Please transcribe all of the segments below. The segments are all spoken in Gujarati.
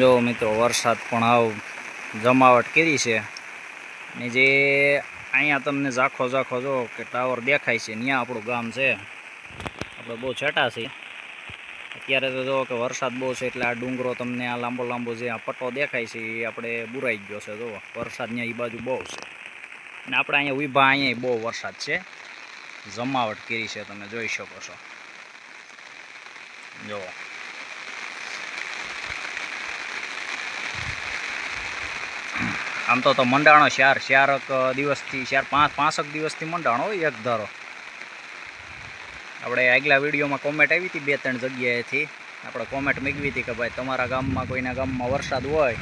જો મિત્રો, વરસાદ પણ આવ જમાવટ કરી છે. ને જે અહીંયા તમને ઝાખો ઝાખો જો કે ટાવર દેખાય છે ત્યાં આપણું ગામ છે. આપણે બહુ છેટા છે અત્યારે તો જો કે વરસાદ બહુ છે એટલે આ ડુંગરો તમને આ લાંબો લાંબો જે આ પટ્ટો દેખાય છે એ આપણે બુરાઈ ગયો છે, જો. વરસાદ ત્યાં એ બાજુ બહુ છે. અને આપણે અહીંયા ઊભા અહીંયા બહુ વરસાદ છે. જમાવટ કરી છે, તમે જોઈ શકો છો. જો. આમ તો તો મંડાણો ચાર ચારક દિવસથી ચાર પાંચ, પાંચક દિવસથી મંડાણો એક ધારો. આપણે આગલા વિડીયોમાં કોમેન્ટ આવી હતી બે, ત્રણ જગ્યાએથી. આપણે કોમેન્ટ મૂકવી હતી કે ભાઈ તમારા ગામમાં કોઈના ગામમાં વરસાદ હોય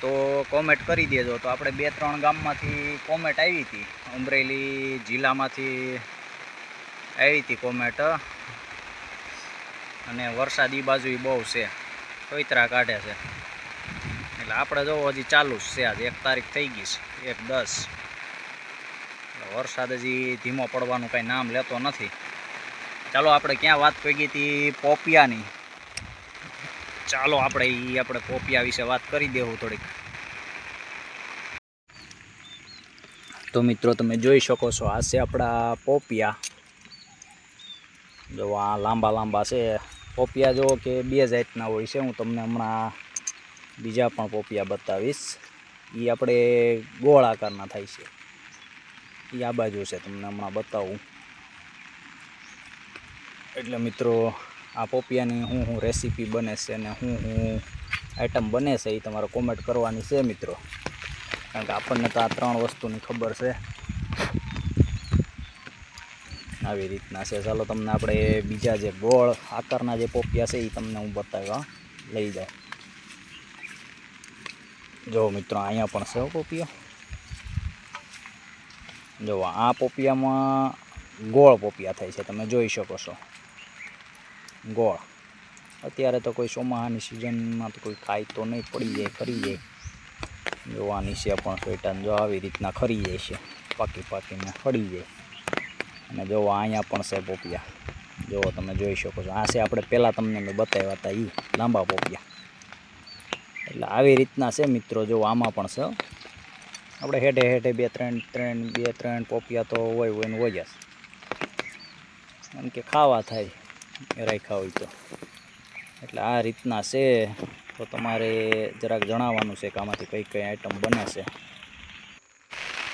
તો કોમેન્ટ કરી દેજો. તો આપણે બે, ત્રણ ગામમાંથી કોમેન્ટ આવી હતી. અમરેલી જિલ્લામાંથી આવી હતી કોમેન્ટ અને વરસાદ એ બાજુ બહુ છે. કોઈતરા કાઢે છે? એટલે આપણે જો હજી ચાલુ જ છે આજે. એક તારીખ થઈ ગઈ છે. એક દસ. વરસાદ હજી ધીમો પડવાનું કાંઈ નામ લેતો નથી. ચાલો આપણે ક્યાં વાત કરી ગઈ હતી? પોપિયાની. ચાલો આપણે એ આપણે પોપિયા વિશે વાત કરી દેવું થોડીક. તો મિત્રો તમે જોઈ શકો છો, આ છે આપણા પોપિયા. જો આ લાંબા લાંબા છે. પોપિયા જો કે બે જાતના હોય છે. હું તમને હમણાં બીજા પણ પોપિયા બતાવીશ. એ આપણે ગોળ આકારના થાય છે. એ આ બાજુ છે, તમને હમણાં બતાવું. એટલે મિત્રો, આ પોપિયાની હું હું રેસીપી બને છે અને હું હું આઈટમ બને છે એ તમારે કોમેન્ટ કરવાની છે મિત્રો. કારણ કે આપણને તો આ ત્રણ વસ્તુની ખબર છે. આવી રીતના છે. ચાલો તમને આપણે બીજા જે ગોળ, આકારના જે પોપિયા છે એ તમને હું બતાવવા લઈ જાઉં જો મિત્રો, અહીંયા પણ છે પોપિયા. જો, આ પોપિયામાં ગોળ પોપિયા થાય છે, તમે જોઈ શકો છો. ગોળ. અત્યારે તો કોઈ ચોમાસાની સિઝનમાં તો કોઈ ખાય તો નહીં, પડી જાય, ખરી જાય. જો, આ નીચે પણ સોઈટાને જો, આવી રીતના ખરી જાય છે. પાકી પાકીને ખડી જાય. અને જો અહીંયા પણ છે પોપિયા. જો, તમે જોઈ શકો છો. આ છે આપણે પહેલાં તમને મેં બતાવ્યા હતા એ લાંબા પોપિયા. એટલે આવી રીતના છે મિત્રો, જો આમાં પણ છે. આપણે હેઠે હેઠે બે ત્રણ ત્રણ, બે ત્રણ પોપિયા તો હોય હોય ને હોય જ. એમ કે ખાવા થાય, રાખ્યા હોય તો. એટલે આ રીતના છે. તો તમારે જરાક જણાવવાનું છે કે આમાંથી કઈ કઈ આઈટમ બને છે.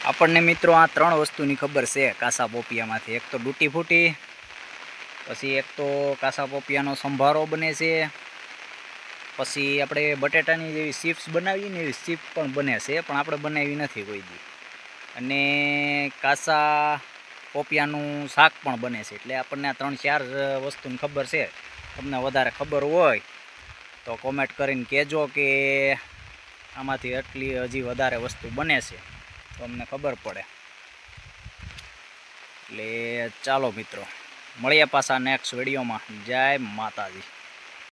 આપણને મિત્રો આ ત્રણ વસ્તુની ખબર છે, કાસા પોપિયામાંથી. એક તો ડૂટી ફૂટી, પછી એક તો કાસા પોપિયાનો સંભારો બને છે. પછી આપણે બટેટાની જેવી ચિપ્સ બનાવીએ ને એવી ચિપ્સ પણ બને છે, પણ આપણે બનાવી નથી કોઈ દી. અને કાસા પોપિયાનું શાક પણ બને છે, એટલે આપણને આ ત્રણ ચાર વસ્તુની ખબર છે. તમને વધારે ખબર હોય તો કોમેન્ટ કરીને કહેજો કે આમાંથી એટલી હજી વધારે વસ્તુ બને છે, તો અમને ખબર પડે. એટલે ચાલો મિત્રો, મળીએ પાછા નેક્સ્ટ વિડીયોમાં જય માતાજી.